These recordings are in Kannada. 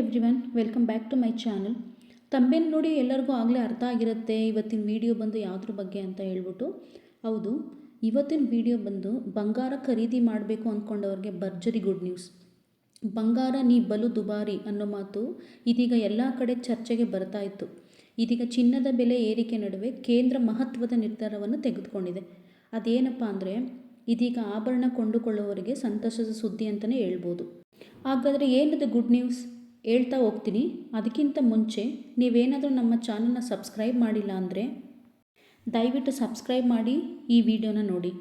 Everyone welcome back to my channel ತಂಬೇನು ನೋಡಿ ಎಲ್ಲರಿಗೂ ಆಗಲೇ ಅರ್ಥ ಆಗಿರುತ್ತೆ. ಇವತ್ತಿನ ವಿಡಿಯೋ ಬಂದು ಯಾವುದ್ರ ಬಗ್ಗೆ ಅಂತ ಹೇಳ್ಬಿಟ್ಟು. ಹೌದು, ಇವತ್ತಿನ ವಿಡಿಯೋ ಬಂದು ಬಂಗಾರ ಖರೀದಿ ಮಾಡಬೇಕು ಅಂದ್ಕೊಂಡವ್ರಿಗೆ ಭರ್ಜರಿ ಗುಡ್ ನ್ಯೂಸ್ ಬಂಗಾರ ನೀ ಬಲು ದುಬಾರಿ ಅನ್ನೋ ಮಾತು ಇದೀಗ ಎಲ್ಲ ಕಡೆ ಚರ್ಚೆಗೆ ಬರ್ತಾ ಇತ್ತು. ಇದೀಗ ಚಿನ್ನದ ಬೆಲೆ ಏರಿಕೆ ನಡುವೆ ಕೇಂದ್ರ ಮಹತ್ವದ ನಿರ್ಧಾರವನ್ನು ತೆಗೆದುಕೊಂಡಿದೆ. ಅದೇನಪ್ಪ ಅಂದರೆ, ಇದೀಗ ಆಭರಣ ಕೊಂಡುಕೊಳ್ಳುವವರಿಗೆ ಸಂತಸದ ಸುದ್ದಿ ಅಂತಲೇ ಹೇಳ್ಬೋದು. ಹಾಗಾದರೆ ಏನದು ಗುಡ್ ನ್ಯೂಸ್ ಹೇಳ್ತಾ ಹೋಗ್ತೀನಿ. ಅದಕ್ಕಿಂತ ಮುಂಚೆ ನೀವೇನಾದರೂ ನಮ್ಮ ಚಾನಲ್ನ ಸಬ್ಸ್ಕ್ರೈಬ್ ಮಾಡಿಲ್ಲ ಅಂದರೆ ದಯವಿಟ್ಟು ಸಬ್ಸ್ಕ್ರೈಬ್ ಮಾಡಿ ಈ ವಿಡಿಯೋನ ನೋಡಿ.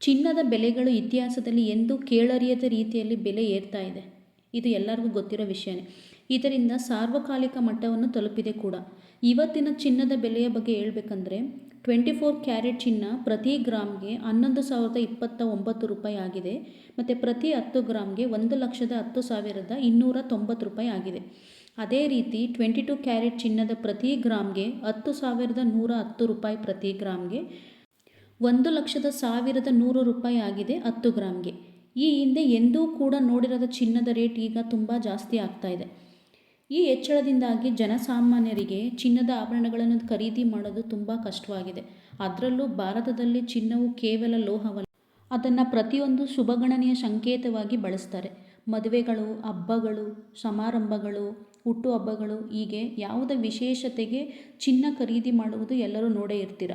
ಚಿನ್ನದ ಬೆಲೆಗಳು ಇತಿಹಾಸದಲ್ಲಿ ಎಂದೂ ಕೇಳರಿಯದ ರೀತಿಯಲ್ಲಿ ಬೆಲೆ ಏರ್ತಾ ಇದೆ. ಇದು ಎಲ್ಲರಿಗೂ ಗೊತ್ತಿರೋ ವಿಷಯನೇ. ಇದರಿಂದ ಸಾರ್ವಕಾಲಿಕ ಮಟ್ಟವನ್ನು ತಲುಪಿದೆ ಕೂಡ. ಇವತ್ತಿನ ಚಿನ್ನದ ಬೆಲೆಯ ಬಗ್ಗೆ ಹೇಳ್ಬೇಕಂದ್ರೆ ಟ್ವೆಂಟಿ ಫೋರ್ ಕ್ಯಾರೆಟ್ ಚಿನ್ನ ಪ್ರತಿ ಗ್ರಾಮ್ಗೆ ಹನ್ನೊಂದು ಸಾವಿರದ ಇಪ್ಪತ್ತ ಒಂಬತ್ತು ರೂಪಾಯಿ ಆಗಿದೆ. ಮತ್ತು ಪ್ರತಿ ಹತ್ತು ಗ್ರಾಮ್ಗೆ ಒಂದು ಲಕ್ಷದ ಹತ್ತು ಸಾವಿರದ ಇನ್ನೂರ ತೊಂಬತ್ತು ರೂಪಾಯಿ ಆಗಿದೆ. ಅದೇ ರೀತಿ ಟ್ವೆಂಟಿ ಟು ಕ್ಯಾರೆಟ್ ಚಿನ್ನದ ಪ್ರತಿ ಗ್ರಾಮ್ಗೆ ಹತ್ತು ಸಾವಿರದ ನೂರ ಹತ್ತು ರೂಪಾಯಿ ಪ್ರತಿ ಗ್ರಾಮ್ಗೆ ಒಂದು ಲಕ್ಷದ ಸಾವಿರದ ನೂರು ರೂಪಾಯಿ ಆಗಿದೆ ಹತ್ತು ಗ್ರಾಮ್ಗೆ. ಈ ಹಿಂದೆ ಎಂದೂ ಕೂಡ ನೋಡಿರದ ಚಿನ್ನದ ರೇಟ್ ಈಗ ತುಂಬ ಜಾಸ್ತಿ ಆಗ್ತಾ ಇದೆ. ಈ ಹೆಚ್ಚಳದಿಂದಾಗಿ ಜನಸಾಮಾನ್ಯರಿಗೆ ಚಿನ್ನದ ಆಭರಣಗಳನ್ನು ಖರೀದಿ ಮಾಡೋದು ತುಂಬ ಕಷ್ಟವಾಗಿದೆ. ಅದರಲ್ಲೂ ಭಾರತದಲ್ಲಿ ಚಿನ್ನವು ಕೇವಲ ಲೋಹವಲ್ಲ. ಅದನ್ನು ಪ್ರತಿಯೊಂದು ಶುಭಗಣನೆಯ ಸಂಕೇತವಾಗಿ ಬಳಸ್ತಾರೆ. ಮದುವೆಗಳು, ಹಬ್ಬಗಳು, ಸಮಾರಂಭಗಳು ಹುಟ್ಟುಹಬ್ಬಗಳು ಹೀಗೆ ಯಾವುದೇ ವಿಶೇಷತೆಗೆ ಚಿನ್ನ ಖರೀದಿ ಮಾಡುವುದು ಎಲ್ಲರೂ ನೋಡೇ ಇರ್ತೀರ.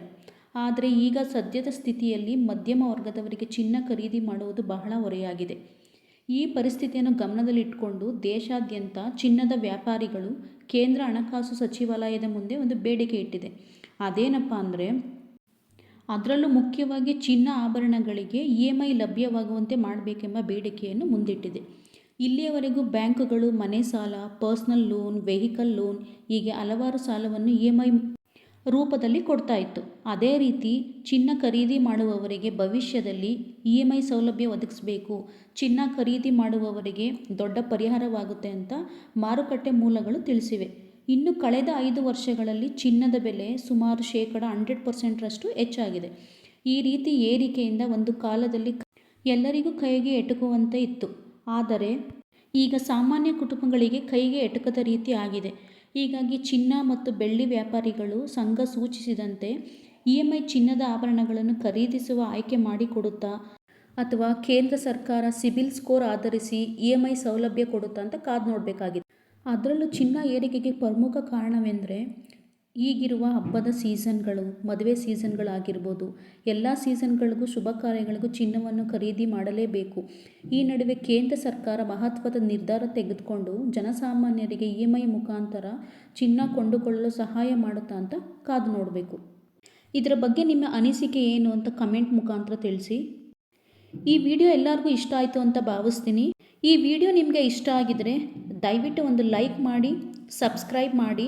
ಆದರೆ ಈಗ ಸದ್ಯದ ಸ್ಥಿತಿಯಲ್ಲಿ ಮಧ್ಯಮ ವರ್ಗದವರಿಗೆ ಚಿನ್ನ ಖರೀದಿ ಮಾಡುವುದು ಬಹಳ ಹೊರೆಯಾಗಿದೆ. ಈ ಪರಿಸ್ಥಿತಿಯನ್ನು ಗಮನದಲ್ಲಿಟ್ಟುಕೊಂಡು ದೇಶಾದ್ಯಂತ ಚಿನ್ನದ ವ್ಯಾಪಾರಿಗಳು ಕೇಂದ್ರ ಹಣಕಾಸು ಸಚಿವಾಲಯದ ಮುಂದೆ ಒಂದು ಬೇಡಿಕೆ ಇಟ್ಟಿದೆ. ಅದೇನಪ್ಪ ಅಂದರೆ, ಅದರಲ್ಲೂ ಮುಖ್ಯವಾಗಿ ಚಿನ್ನ ಆಭರಣಗಳಿಗೆ ಇ ಎಂ ಐ ಲಭ್ಯವಾಗುವಂತೆ ಮಾಡಬೇಕೆಂಬ ಬೇಡಿಕೆಯನ್ನು ಮುಂದಿಟ್ಟಿದೆ. ಇಲ್ಲಿಯವರೆಗೂ ಬ್ಯಾಂಕುಗಳು ಮನೆ ಸಾಲ, ಪರ್ಸ್ನಲ್ ಲೋನ್, ವೆಹಿಕಲ್ ಲೋನ್ ಹೀಗೆ ಹಲವಾರು ಸಾಲವನ್ನು ಇ ಎಂ ಐ ರೂಪದಲ್ಲಿ ಕೊಡ್ತಾ ಇತ್ತು ಅದೇ ರೀತಿ ಚಿನ್ನ ಖರೀದಿ ಮಾಡುವವರಿಗೆ ಭವಿಷ್ಯದಲ್ಲಿ ಇ ಎಂ ಐ ಸೌಲಭ್ಯ ಒದಗಿಸಬೇಕು. ಚಿನ್ನ ಖರೀದಿ ಮಾಡುವವರಿಗೆ ದೊಡ್ಡ ಪರಿಹಾರವಾಗುತ್ತೆ ಅಂತ ಮಾರುಕಟ್ಟೆ ಮೂಲಗಳು ತಿಳಿಸಿವೆ. ಇನ್ನು ಕಳೆದ ಐದು ವರ್ಷಗಳಲ್ಲಿ ಚಿನ್ನದ ಬೆಲೆ ಸುಮಾರು ಶೇಕಡ ಹಂಡ್ರೆಡ್ ಪರ್ಸೆಂಟ್ರಷ್ಟು ಹೆಚ್ಚಾಗಿದೆ. ಈ ರೀತಿ ಏರಿಕೆಯಿಂದ ಒಂದು ಕಾಲದಲ್ಲಿ ಎಲ್ಲರಿಗೂ ಕೈಗೆ ಎಟುಕುವಂತೆ ಇತ್ತು. ಆದರೆ ಈಗ ಸಾಮಾನ್ಯ ಕುಟುಂಬಗಳಿಗೆ ಕೈಗೆ ಎಟುಕದ ರೀತಿ ಆಗಿದೆ. ಹೀಗಾಗಿ ಚಿನ್ನ ಮತ್ತು ಬೆಳ್ಳಿ ವ್ಯಾಪಾರಿಗಳು ಸಂಘ ಸೂಚಿಸಿದಂತೆ ಇ ಎಂ ಐ ಚಿನ್ನದ ಆಭರಣಗಳನ್ನು ಖರೀದಿಸುವ ಆಯ್ಕೆ ಮಾಡಿಕೊಡುತ್ತಾ ಅಥವಾ ಕೇಂದ್ರ ಸರ್ಕಾರ ಸಿಬಿಲ್ ಸ್ಕೋರ್ ಆಧರಿಸಿ ಇ ಎಂ ಐ ಸೌಲಭ್ಯ ಕೊಡುತ್ತಾ ಅಂತ ಕಾದು ನೋಡಬೇಕಾಗಿದೆ ಅದರಲ್ಲೂ ಚಿನ್ನ ಏರಿಕೆಗೆ ಪ್ರಮುಖ ಕಾರಣವೆಂದರೆ ಈಗಿರುವ ಹಬ್ಬದ ಸೀಸನ್ಗಳು, ಮದುವೆ ಸೀಸನ್ಗಳಾಗಿರ್ಬೋದು, ಎಲ್ಲ ಸೀಸನ್ಗಳಿಗೂ ಶುಭ ಕಾರ್ಯಗಳಿಗೂ ಚಿನ್ನವನ್ನು ಖರೀದಿ ಮಾಡಲೇಬೇಕು. ಈ ನಡುವೆ ಕೇಂದ್ರ ಸರ್ಕಾರ ಮಹತ್ವದ ನಿರ್ಧಾರ ತೆಗೆದುಕೊಂಡು ಜನಸಾಮಾನ್ಯರಿಗೆ ಇ ಎಂ ಐ ಮುಖಾಂತರ ಚಿನ್ನ ಕೊಂಡುಕೊಳ್ಳಲು ಸಹಾಯ ಮಾಡುತ್ತಾ ಅಂತ ಕಾದು ನೋಡಬೇಕು. ಇದರ ಬಗ್ಗೆ ನಿಮ್ಮ ಅನಿಸಿಕೆ ಏನು ಅಂತ ಕಮೆಂಟ್ ಮುಖಾಂತರ ತಿಳಿಸಿ. ಈ ವಿಡಿಯೋ ಎಲ್ಲರಿಗೂ ಇಷ್ಟ ಆಯಿತು ಅಂತ ಭಾವಿಸ್ತೀನಿ. ಈ ವಿಡಿಯೋ ನಿಮಗೆ ಇಷ್ಟ ಆಗಿದರೆ ದಯವಿಟ್ಟು ಒಂದು ಲೈಕ್ ಮಾಡಿ, ಸಬ್ಸ್ಕ್ರೈಬ್ ಮಾಡಿ.